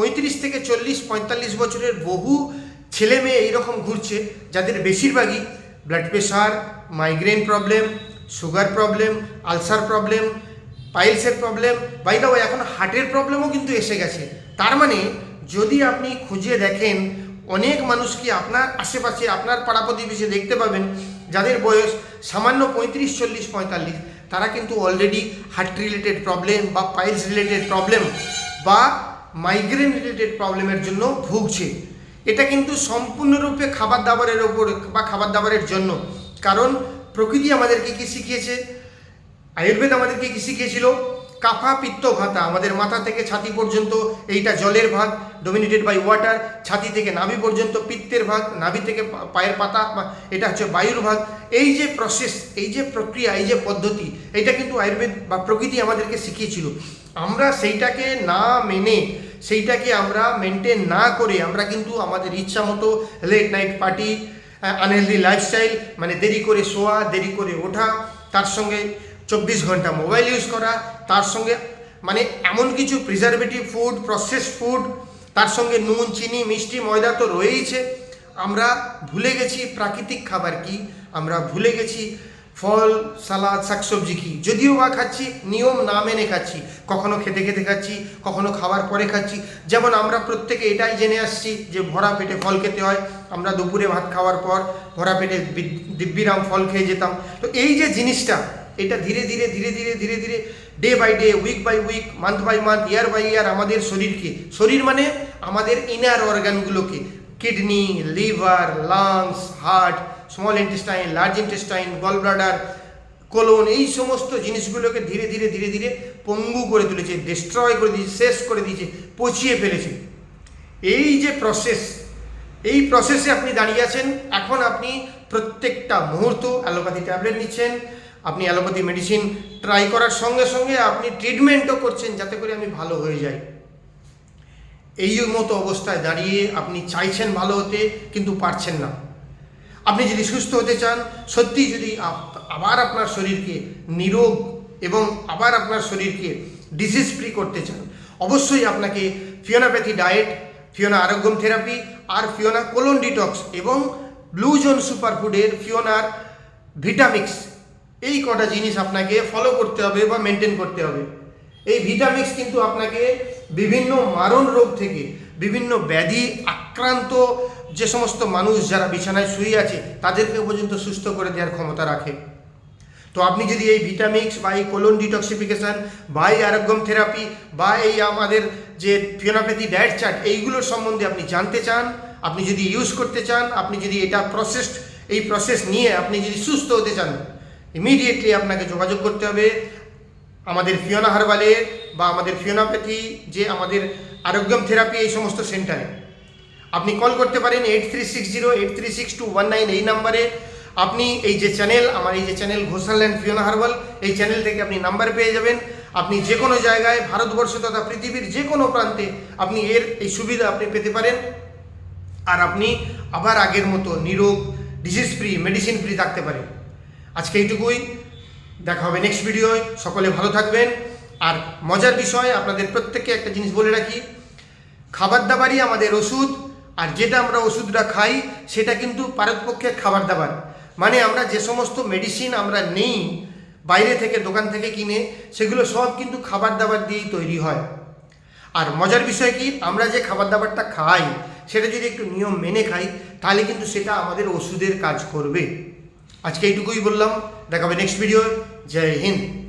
পঁয়ত্রিশ থেকে চল্লিশ, পঁয়তাল্লিশ বছরের বহু ছেলে মেয়ে এইরকম ঘুরছে, যাদের বেশিরভাগই blood pressure migraine problem sugar problem ulcer problem পাইলসের problem by the এখন হার্টের প্রবলেমও কিন্তু এসে গেছে। তার মানে যদি আপনি খুঁজে দেখেন, অনেক মানুষকে আপনার আশেপাশে, আপনার পাড়া প্রতিবেশী দেখতে পাবেন, যাদের বয়স সামান্য পঁয়ত্রিশ, চল্লিশ, পঁয়তাল্লিশ, তারা কিন্তু অলরেডি হার্ট রিলেটেড প্রবলেম বা পাইলস রিলেটেড প্রবলেম বা মাইগ্রেন রিলেটেড প্রবলেমের জন্য ভুগছে। এটা কিন্তু সম্পূর্ণরূপে খাবার দাবারের ওপর বা খাবার দাবারের জন্য। কারণ প্রকৃতি আমাদেরকে কি শিখিয়েছে? আয়ুর্বেদ আমাদেরকে কি শিখিয়েছিল? কাফা পিত্ত ভাতা। আমাদের মাথা থেকে ছাতি পর্যন্ত এইটা জলের ভাগ ডোমিনেটেড বাই ওয়াটার ছাতি থেকে নাভি পর্যন্ত পিত্তের ভাগ, নাভি থেকে পায়ের পাতা এটা হচ্ছে বায়ুর ভাগ। এই যে প্রসেস এই যে প্রক্রিয়া, এই যে পদ্ধতি এটা কিন্তু আয়ুর্বেদ বা প্রকৃতি আমাদেরকে শিখিয়েছিল। আমরা সেইটাকে না মেনে, সেইটাকে আমরা মেনটেন না করে আমরা কিন্তু আমাদের ইচ্ছা মতো late night party unhealthy lifestyle মানে দেরি করে শোয়া, দেরি করে ওঠা, তার সঙ্গে চব্বিশ ঘণ্টা মোবাইল ইউজ করা, তার সঙ্গে মানে এমন কিছু প্রিজারভেটিভ ফুড প্রসেস ফুড তার সঙ্গে নুন, চিনি, মিষ্টি, ময়দা তো রয়েইছে। আমরা ভুলে গেছি প্রাকৃতিক খাবার কি, আমরা ভুলে গেছি ফল, সালাদ, শাকসবজি কি? যদিও বা খাচ্ছি, নিয়ম না মেনে খাচ্ছি। কখনো খেতে খেতে খাচ্ছি, কখনো খাওয়ার পরে খাচ্ছি। যেমন আমরা প্রত্যেকে এটাই জেনে আসছি যে ভরা পেটে ফল খেতে হয়। আমরা দুপুরে ভাত খাওয়ার পর ভরা পেটে দিব্যিরাম ফল খেয়ে যেতাম। তো এই যে জিনিসটা, এটা ধীরে ধীরে ধীরে ধীরে ধীরে ধীরে day by day week by week month by month year by year আমাদের শরীরকে, শরীর মানে আমাদের inner অর্গানগুলোকে kidney, liver, lungs, heart, small intestine, large intestine gall bladder colon, এই সমস্ত জিনিসগুলোকে ধীরে ধীরে ধীরে ধীরে পঙ্গু করে তুলেছে ডিস্ট্রয় করে দিয়েছে, শেষ করে দিয়েছে, পচিয়ে ফেলেছে। এই যে প্রসেস এই প্রসেসে আপনি দাঁড়িয়ে আছেন, এখন আপনি প্রত্যেকটা মুহূর্ত অ্যালোপ্যাথি ট্যাবলেট নিচ্ছেন, আপনি অ্যালোপ্যাথি মেডিসিন ট্রাই করার সঙ্গে সঙ্গে আপনি ট্রিটমেন্টও করছেন, যাতে করে আমি ভালো হয়ে যাই। এই মতো অবস্থায় দাঁড়িয়ে আপনি চাইছেন ভালো হতে, কিন্তু পারছেন না। আপনি যদি সুস্থ হতে চান সত্যি যদি আবার আপনার শরীরকে নিরোগ এবং আবার আপনার শরীরকে ডিজিজ ফ্রি করতে চান, অবশ্যই আপনাকে Fionapathy diet Fiona Arogyam therapy আর ফিওনা কোলন ডিটক্স এবং ব্লু জোন সুপারফুডের ফিওনার ভিটামিক্স এই কটা জিনিস আপনাকে ফলো করতে হবে বা মেনটেন করতে হবে। এই ভিটামিক্স কিন্তু আপনাকে বিভিন্ন মারণ রোগ থেকে, বিভিন্ন ব্যাধি আক্রান্ত যে সমস্ত মানুষ যারা বিছানায় শুয়ে আছে, তাদেরকে পর্যন্ত সুস্থ করে দেওয়ার ক্ষমতা রাখে। তো আপনি যদি এই ভিটামিক্স বা এই কোলন ডিটক্সিফিকেশন বা এই আরোগ্যম থেরাপি বা এই আমাদের যে ফিওনাপ্যাথি ডায়েট চার্ট এইগুলোর সম্বন্ধে আপনি জানতে চান, আপনি যদি ইউজ করতে চান, আপনি যদি এটা প্রসেসড এই প্রসেস নিয়ে আপনি যদি সুস্থ হতে চান ইমিডিয়েটলি আপনাকে যোগাযোগ করতে হবে। আমাদের ফিওনা হারবালে বা আমাদের ফিওনাপ্যাথি যে আমাদের আরোগ্যম থেরাপি এই সমস্ত সেন্টারে। আপনি কল করতে পারেন eight three six zero eight three six two one nine এই নাম্বারে। আপনি এই যে চ্যানেল, আমার এই যে চ্যানেল ঘোষাল্যান্ড ফিওনা হারবাল, এই চ্যানেল থেকে আপনি নাম্বার পেয়ে যাবেন। আপনি যে কোনো জায়গায়, ভারতবর্ষ তথা পৃথিবীর যে কোনো প্রান্তে আপনি এর এই সুবিধা আপনি পেতে পারেন। আর আপনি আবার আগের মতো নিরোগ ডিজিজ ফ্রি মেডিসিন ফ্রি থাকতে পারেন। আজকে এইটুকুই। দেখা হবে নেক্সট ভিডিওয় সকলে ভালো থাকবেন। আর মজার বিষয়, আপনাদের প্রত্যেককে একটা জিনিস বলে রাখি খাবার দাবারই আমাদের ওষুধ, আর যেটা আমরা ওষুধটা খাই, সেটা কিন্তু পারতপক্ষে খাবার দাবার মানে আমরা যে সমস্ত মেডিসিন আমরা নেই, বাইরে থেকে, দোকান থেকে কিনে, সেগুলো সব কিন্তু খাবার দাবার দিয়েই তৈরি হয়। আর মজার বিষয় কি, আমরা যে খাবার দাবারটা খাই, সেটা যদি একটু নিয়ম মেনে খাই, তাহলে কিন্তু সেটা আমাদের ওষুধের কাজ করবে। আজকে এইটুকুই বললাম। দেখাবে নেক্সট ভিডিও જય હિન્દ.